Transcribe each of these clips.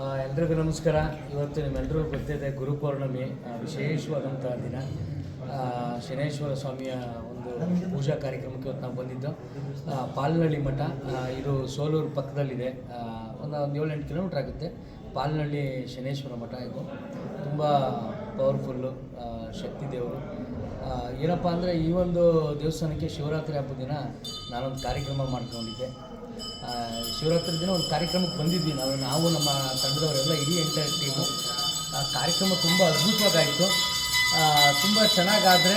ಎಲ್ರಿಗೂ ನಮಸ್ಕಾರ. ಇವತ್ತು ನಿಮ್ಮೆಲ್ಲರಿಗೂ ಗೊತ್ತಿದೆ ಗುರುಪೌರ್ಣಮಿ ವಿಶೇಷವಾದಂಥ ದಿನ. ಶನೇಶ್ವರ ಸ್ವಾಮಿಯ ಒಂದು ಪೂಜಾ ಕಾರ್ಯಕ್ರಮಕ್ಕೆ ಇವತ್ತು ನಾವು ಬಂದಿದ್ದು. ಪಾಲ್ನಳ್ಳಿ ಮಠ ಇದು ಸೋಲೂರು ಪಕ್ಕದಲ್ಲಿದೆ. ಒಂದು ಒಂದು ಏಳೆಂಟು ಕಿಲೋಮೀಟ್ರ್ ಆಗುತ್ತೆ. ಪಾಲ್ನಳ್ಳಿ ಶನೇಶ್ವರ ಮಠ ಇದು. ತುಂಬ ಪವರ್ಫುಲ್ಲು ಶಕ್ತಿ ದೇವರು. ಏನಪ್ಪ ಅಂದರೆ ಈ ಒಂದು ದೇವಸ್ಥಾನಕ್ಕೆ ಶಿವರಾತ್ರಿ ಹಬ್ಬದ ದಿನ ನಾನೊಂದು ಕಾರ್ಯಕ್ರಮ ಮಾಡ್ಕೊಂಡಿದ್ದೆ. ಶಿವರಾತ್ರಿ ದಿನ ಒಂದು ಕಾರ್ಯಕ್ರಮಕ್ಕೆ ಬಂದಿದ್ವಿ ನಾವು. ನಾವು ನಮ್ಮ ತಂಡದವರೆಲ್ಲ ಇಡೀ ಎಂಟೈರ್ ಟೀಮು ಆ, ಕಾರ್ಯಕ್ರಮ ತುಂಬ ಅದ್ಭುತವಾಗಾಯಿತು. ತುಂಬ ಚೆನ್ನಾಗಾದರೆ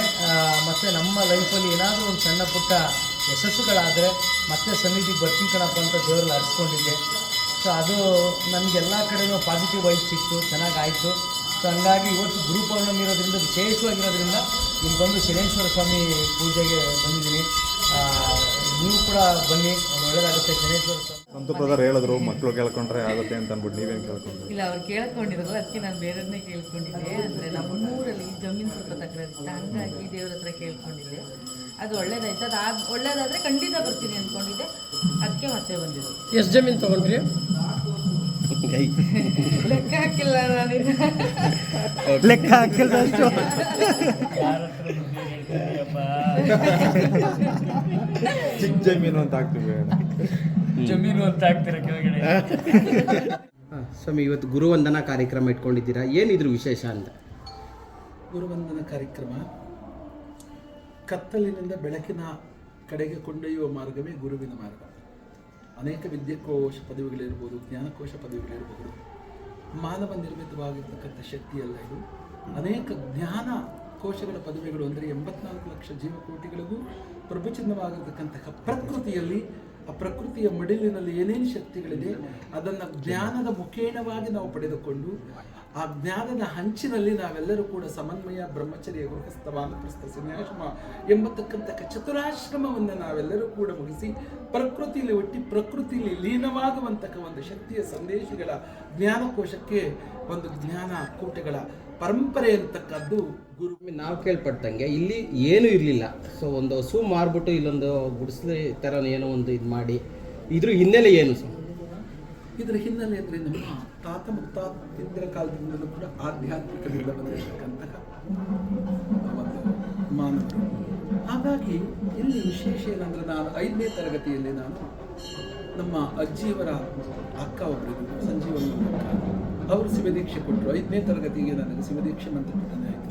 ಮತ್ತು ನಮ್ಮ ಲೈಫಲ್ಲಿ ಏನಾದರೂ ಒಂದು ಸಣ್ಣ ಪುಟ್ಟ ಯಶಸ್ಸುಗಳಾದರೆ ಮತ್ತೆ ಸನ್ನಿಧಿಗೆ ಬರ್ತೀನಿ ಕಣಪ್ಪ ಅಂತ ದೇವರಲ್ಲಿ ಅರ್ಸ್ಕೊಂಡಿದ್ದೆ. ಸೊ ಅದು ನನಗೆಲ್ಲ ಕಡೆಯೂ ಪಾಸಿಟಿವ್ ವೈಬ್ ಸಿಕ್ತು, ಚೆನ್ನಾಗಾಯಿತು. ಸೊ ಹಂಗಾಗಿ ಇವತ್ತು ಗುರು ಪೌರ್ಣಮಿ ಇರೋದ್ರಿಂದ, ವಿಶೇಷವಾಗಿರೋದ್ರಿಂದ ಇಲ್ಲಿ ಬಂದು ಶನೇಶ್ವರ ಸ್ವಾಮಿ ಪೂಜೆಗೆ ಬಂದಿದ್ದೀನಿ. ನೀವು ಕೂಡ ಬನ್ನಿ. ಸಂತು ಬ್ರದರ್ ಹೇಳಿದ್ರು ಮಕ್ಕಳು ಕೇಳ್ಕೊಂಡ್ರೆ ಆಗುತ್ತೆ ಅಂತ ಅಂದ್ಬಿಟ್ಟು ನೀವೇನು ಕೇಳ್ಕೊಂಡ್ರಿ? ಇಲ್ಲ ಅವ್ರು ಕೇಳ್ಕೊಂಡಿರೋದು ಅದಕ್ಕೆ ನಾನು ಬೇರೆಯವ್ರನ್ನೇ ಕೇಳ್ಕೊಂಡಿದ್ದೆ. ಅಂದರೆ ನಮ್ಮ ಊರಲ್ಲಿ ಜಮೀನು ಸ್ವಲ್ಪ ತಕರಾರಿತ್ತು ಹಂಗಾಗಿ ದೇವ್ರ ಹತ್ರ ಕೇಳ್ಕೊಂಡಿದ್ದೆ. ಅದು ಒಳ್ಳೇದಾಯ್ತು. ಅದು ಆದ್ ಒಳ್ಳೇದಾದರೆ ಖಂಡಿತ ಬರ್ತೀನಿ ಅಂದ್ಕೊಂಡಿದ್ದೆ ಅದಕ್ಕೆ ಮತ್ತೆ ಬಂದಿದ್ದು ಎಷ್ಟು ಜಮೀನು ತೊಗೊಂಡ್ರಿ? ಲೆಕ್ಕ ಹಾಕಿಲ್ಲ ನಾನು. ಲೆಕ್ಕ ಹಾಕಿಲ್ದಷ್ಟು. ಚಿಕ್ಕ ಜಮೀನು ಅಂತ ಆಗ್ತೀವಿ ಜಮೀನು ಅಂತ ಹಾಕ್ತೀರ ಕೆಳಗಡೆ? ಸ್ವಾಮಿ ಇವತ್ತು ಗುರುವಂದನಾ ಕಾರ್ಯಕ್ರಮ ಇಟ್ಕೊಂಡಿದ್ದೀರಾ? ಏನಿದ್ರು ವಿಶೇಷ ಅಂತ? ಗುರುವಂದನ ಕಾರ್ಯಕ್ರಮ ಕತ್ತಲಿನಿಂದ ಬೆಳಕಿನ ಕಡೆಗೆ ಕೊಂಡೊಯ್ಯುವ ಮಾರ್ಗವೇ ಗುರುವಿನ ಮಾರ್ಗ. ಅನೇಕ ವಿದ್ಯಾಕೋಶ ಪದವಿಗಳಿರ್ಬೋದು ಜ್ಞಾನಕೋಶ ಪದವಿಗಳಿರ್ಬೋದು. ಮಾನವ ನಿರ್ಮಿತವಾಗಿರ್ತಕ್ಕಂಥ ಶಕ್ತಿಯಲ್ಲ ಇದು. ಅನೇಕ ಜ್ಞಾನ ಕೋಶಗಳ ಪದವಿಗಳು ಅಂದರೆ ಎಂಬತ್ನಾಲ್ಕು ಲಕ್ಷ ಜೀವಕೋಟಿಗಳಿಗೂ ಪ್ರಭುಚಿನ್ನವಾಗಿರ್ತಕ್ಕಂತಹ ಪ್ರಕೃತಿಯಲ್ಲಿ ಆ ಪ್ರಕೃತಿಯ ಮಡಿಲಿನಲ್ಲಿ ಏನೇನು ಶಕ್ತಿಗಳಿದೆ ಅದನ್ನು ಜ್ಞಾನದ ಮುಖೇಣವಾಗಿ ನಾವು ಪಡೆದುಕೊಂಡು ಆ ಜ್ಞಾನದ ಹಂಚಿನಲ್ಲಿ ನಾವೆಲ್ಲರೂ ಕೂಡ ಸಮನ್ವಯ, ಬ್ರಹ್ಮಚರ್ಯ ಗೃಹಸ್ಥ ಸನ್ಯಾಶ್ರಮ ಎಂಬತಕ್ಕಂತಹ ಚತುರಾಶ್ರಮವನ್ನು ನಾವೆಲ್ಲರೂ ಕೂಡ ಮುಗಿಸಿ ಪ್ರಕೃತಿಯಲ್ಲಿ ಒಟ್ಟಿ ಪ್ರಕೃತಿಯಲ್ಲಿ ಲೀನವಾಗುವಂತಹ ಒಂದು ಶಕ್ತಿಯ ಸಂದೇಶಗಳ ಜ್ಞಾನಕೋಶಕ್ಕೆ ಒಂದು ಜ್ಞಾನ ಕೂಟಗಳ ಪರಂಪರೆ ಅಂತಕ್ಕದ್ದು ಗುರು ನಾವು ಕೇಳ್ಪಟ್ಟಂಗೆ ಇಲ್ಲಿ ಏನೂ ಇರಲಿಲ್ಲ. ಸೊ ಒಂದು ಹಸು ಮಾರ್ಬಿಟ್ಟು ಇಲ್ಲೊಂದು ಗುಡಿಸ್ಲಿ ಥರ ಏನೋ ಒಂದು ಇದು ಮಾಡಿ ಇದ್ರ ಹಿನ್ನೆಲೆ ಏನು? ಸ್ವಾಮಿ ಇದರ ಹಿನ್ನೆಲೆ ಅಂದರೆ ನಮ್ಮ ತಾತ ಮುತ್ತಾತಿಂದ್ರ ಕಾಲದಿಂದಲೂ ಕೂಡ ಆಧ್ಯಾತ್ಮಿಕದಿಂದ ಬಂದಿರತಕ್ಕಂತಹ ಒಂದು ಮಾನವರು ಹಾಗಾಗಿ ಇಲ್ಲಿ ವಿಶೇಷ ಏನಂದ್ರೆ ನಾನು ಐದನೇ ತರಗತಿಯಲ್ಲಿ ನಾನು ನಮ್ಮ ಅಜ್ಜಿಯವರ ಅಕ್ಕ ಒಬ್ಬರು ಸಂಜೀವನ ಅವರು ಶಿವದೀಕ್ಷೆ ಕೊಟ್ಟರು. ಐದನೇ ತರಗತಿಗೆ ನನಗೆ ಶಿವದೀಕ್ಷೆ ಮಂತ್ರಪಠನೆ ಆಯಿತು.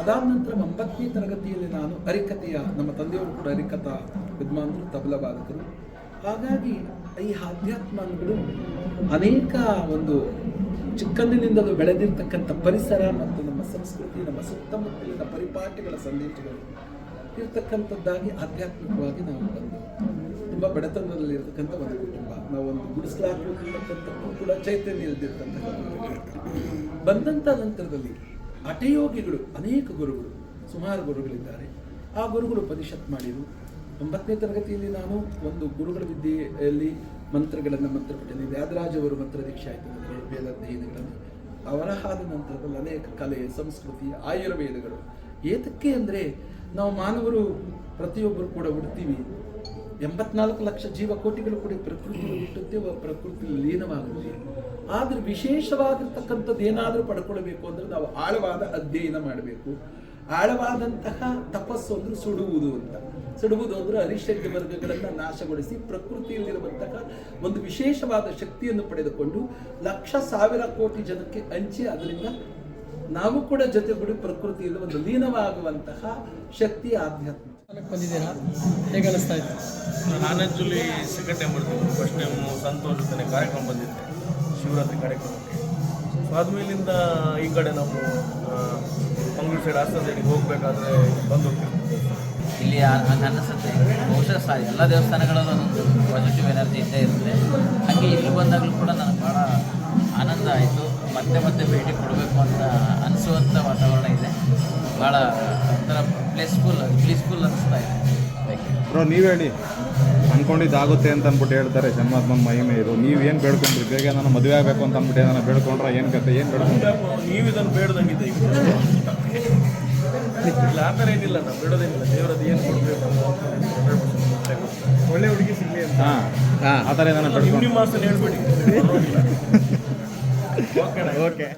ಅದಾದ ನಂತರ ಒಂಬತ್ತನೇ ತರಗತಿಯಲ್ಲಿ ನಾನು ಅರಿಕತೆಯ ನಮ್ಮ ತಂದೆಯವರು ಕೂಡ ಹರಿಕಥಾ ವಿದ್ವಾಂಸರು, ತಬಲ ಬಾಧಕರು ಹಾಗಾಗಿ ಈ ಆಧ್ಯಾತ್ಮಗಳು ಅನೇಕ ಒಂದು ಚಿಕ್ಕಂದಿನಿಂದಲೂ ಬೆಳೆದಿರ್ತಕ್ಕಂಥ ಪರಿಸರ ಮತ್ತು ನಮ್ಮ ಸಂಸ್ಕೃತಿ, ನಮ್ಮ ಸುತ್ತಮುತ್ತಲಿನ ಪರಿಪಾಠಗಳ ಸಂದೇಶಗಳು ಇರ್ತಕ್ಕಂಥದ್ದಾಗಿ ಆಧ್ಯಾತ್ಮಿಕವಾಗಿ ನಾವು ಬಂದು ತುಂಬ ಬಡತನದಲ್ಲಿರ್ತಕ್ಕಂಥ ಒಂದು ಕುಟುಂಬ. ನಾವು ಒಂದು ಗುಡಿಸ್ಲಾಕಿರ್ತಕ್ಕಂಥಕ್ಕೂ ಕೂಡ ಚೈತನ್ಯ ಇಲ್ದಿರ್ತಕ್ಕಂಥ ಬಂದಂಥ ನಂತರದಲ್ಲಿ ಹಠಯೋಗಿಗಳು ಅನೇಕ ಗುರುಗಳು, ಸುಮಾರು ಗುರುಗಳಿದ್ದಾರೆ. ಆ ಗುರುಗಳು ಪರಿಷತ್ ಮಾಡಿದರು. ಒಂಬತ್ತನೇ ತರಗತಿಯಲ್ಲಿ ನಾನು ಒಂದು ಗುರುಗಳ ವಿದ್ಯೆಯಲ್ಲಿ ಮಂತ್ರಗಳನ್ನು ಮಂತ್ರ ಮಂತ್ರಪಠನೆ ವ್ಯಾದರಾಜ್ ಅವರು ಮಂತ್ರ ದೀಕ್ಷೆ ಆಯಿತು ವೇದ ಅಧ್ಯಯನಗಳನ್ನು. ಅವರ ಆದ ನಂತರದಲ್ಲಿ ಅನೇಕ ಕಲೆ, ಸಂಸ್ಕೃತಿ, ಆಯುರ್ವೇದಗಳು. ಏತಕ್ಕೆ ಅಂದರೆ ನಾವು ಮಾನವರು ಪ್ರತಿಯೊಬ್ಬರು ಕೂಡ ಹುಡ್ತೀವಿ ಎಂಬತ್ನಾಲ್ಕು ಲಕ್ಷ ಜೀವಕೋಟಿಗಳು ಕೂಡ ಪ್ರಕೃತಿಯಲ್ಲಿ ಹುಟ್ಟುತ್ತೆ ಪ್ರಕೃತಿಯಲ್ಲಿ ಲೀನವಾಗುತ್ತೆ. ಆದರೆ ವಿಶೇಷವಾಗಿರ್ತಕ್ಕಂಥದ್ದು ಏನಾದರೂ ಪಡ್ಕೊಳ್ಬೇಕು ಅಂದರೆ ನಾವು ಆಳವಾದ ಅಧ್ಯಯನ ಮಾಡಬೇಕು. ಆಳವಾದಂತಹ ತಪಸ್ಸು ಅಂದರೆ ಸುಡುವುದು ಅಂತ. ಸುಡುವುದು ಅಂದ್ರೆ ಅರಿಷಡ್ಯ ವರ್ಗಗಳನ್ನು ನಾಶಗೊಳಿಸಿ ಪ್ರಕೃತಿಯಲ್ಲಿರುವಂತಹ ಒಂದು ವಿಶೇಷವಾದ ಶಕ್ತಿಯನ್ನು ಪಡೆದುಕೊಂಡು ಲಕ್ಷ ಸಾವಿರ ಕೋಟಿ ಜನಕ್ಕೆ ಹಂಚಿ ಅದರಿಂದ ನಾವು ಕೂಡ ಜೊತೆಗೂಡಿ ಪ್ರಕೃತಿಯಲ್ಲಿ ಒಂದು ಲೀನವಾಗುವಂತಹ ಶಕ್ತಿ ಆಧ್ಯಾತ್ಮ. ಬಂದಿದ್ದೀರಾ? ಹೇಗೆ ಅನಿಸ್ತಾ ಇತ್ತು? ನಾನು ಆ್ಯಕ್ಚುಲಿ ಸೆಕೆಂಡ್ ಟೈಮ್ ಬರ್ತೀನಿ ಫಸ್ಟ್ ಟೈಮ್ ಸಂತೋಷ್ ಜೊತೆ ಕಾರ್ಯಕ್ರಮ ಬಂದಿದ್ದೆ ಶಿವರಾತ್ರಿ ಕಾರ್ಯಕ್ರಮಕ್ಕೆ. ಸೊ ಆದಮೇಲಿಂದ ಈ ಕಡೆ ನಾವು ಮಂಗಳೂರು ಸೈಡ್ ಹಾಸನ ಸೈಡಿಗೆ ಹೋಗಬೇಕಾದ್ರೆ ಬಂದು ಹೋಗ್ತೀವಿ ಇಲ್ಲಿ ಹಂಗೆ ಅನ್ನಿಸುತ್ತೆ ಬಹುಶಃ ಸಹ ಎಲ್ಲ ದೇವಸ್ಥಾನಗಳಲ್ಲೂ ಒಂದೊಂದು ಪಾಸಿಟಿವ್ ಎನರ್ಜಿ ಇದ್ದೇ ಇರುತ್ತೆ. ಹಾಗೆ ಇಲ್ಲಿ ಬಂದಾಗಲೂ ಕೂಡ ನನಗೆ ಭಾಳ ಆನಂದ ಆಯಿತು. ಮತ್ತೆ ಮತ್ತೆ ಭೇಟಿ ಕೊಡಬೇಕು ಅಂತ ಅನಿಸುವಂಥ ವಾತಾವರಣ ಇದೆ. ಭಾಳ ಒಂಥರ ಪ್ಲೇಸ್ಫುಲ್ ಪ್ಲೀಸ್ಫುಲ್ ಅನಿಸ್ತಾ ಇದೆ. ಬ್ರೋ ನೀವು ಹೇಳಿ. ಅನ್ಕೊಂಡಿದ್ದಾಗುತ್ತೆ ಅಂತ ಅಂದ್ಬಿಟ್ಟು ಹೇಳ್ತಾರೆ ಜನ್ಮಾತ್ಮನ ಮಹಿಮೆ ಇದು ನೀವು ಏನು ಬೇಡ್ಕೊಂಡ್ರಿ? ಬೇಗ ನಾನು ಮದುವೆ ಆಗಬೇಕು ಅಂತ ಅಂದ್ಬಿಟ್ಟು ಏನಾರ ಬೇಡ್ಕೊಂಡ್ರೆ ಏನು ಕತೆ? ಏನು ಬೇಡ್ಕೊಂಡ್ರೆ? ನೀವು ಇದನ್ನು ಬೇಡ್ದಂಗಿದೆ ಇಲ್ಲ ಆ ಥರ ಏನಿಲ್ಲ ನಾವು ಬಿಡೋದೇನಿಲ್ಲ. ದೇವರದ್ದು ಏನು ಕೊಡಬೇಕು ಒಳ್ಳೆ ಹುಡುಗಿ ಸಿಗಲಿ ಅಂತ. ಹಾಂ ಹಾಂ. ಆ ಥರ ಏನಾರ ನಿಮ್ಮ ಮಾಸನ್ನು ಹೇಳ್ಬಿಡಿ. ಓಕೆ.